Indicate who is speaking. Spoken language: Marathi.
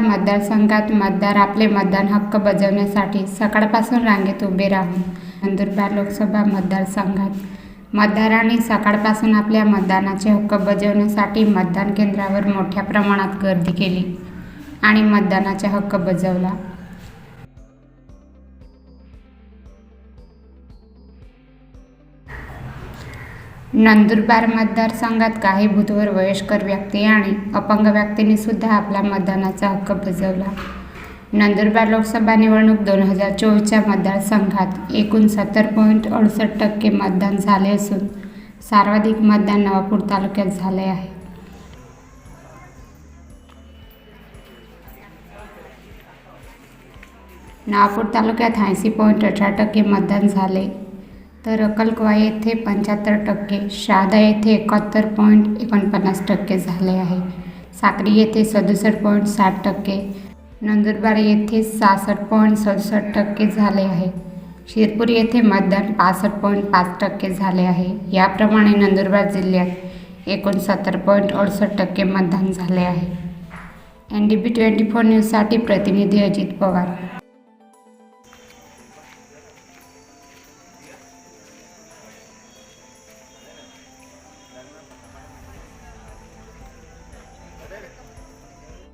Speaker 1: मतदारसंघात मतदार आपले मतदान हक्क बजावण्यासाठी सकाळपासून रांगेत उभे राहून नंदुरबार लोकसभा मतदारसंघात मतदारांनी सकाळपासून आपल्या मतदानाचे हक्क बजावण्यासाठी मतदान केंद्रावर मोठ्या प्रमाणात गर्दी केली आणि मतदानाचा हक्क बजावला. नंदुरबार मतदारसंघात काही भूतवर वयस्कर व्यक्ती आणि अपंग व्यक्तींनी सुद्धा आपला मतदानाचा हक्क बजावला. नंदुरबार लोकसभा निवडणूक दोन हजार चोवीसच्या मतदारसंघात एकूण सत्तर पॉईंट अडुसष्ट टक्के मतदान झाले असून सर्वाधिक मतदान नवापूर तालुक्यात झाले आहे. नवापूर तालुक्यात ऐंशी पॉईंट अठरा टक्के मतदान झाले. तर अक्कलकोवा येथे पंच्याहत्तर टक्के शहादा येथे एकाहत्तर पॉईंट एकोणपन्नास टक्के झाले आहे. साक्री येथे सदुसष्ट पॉईंट साठ टक्के नंदुरबार येथे सहासष्ट पॉईंट सदुसष्ट टक्के झाले आहे. शिरपूर येथे मतदान पासष्ट पॉईंट पाच टक्के झाले आहे. याप्रमाणे नंदुरबार जिल्ह्यात एकोणसत्तर पॉईंट अडुसष्ट टक्के मतदान झाले आहे. N D B twenty four न्यूजसाठी प्रतिनिधी अजित पवार.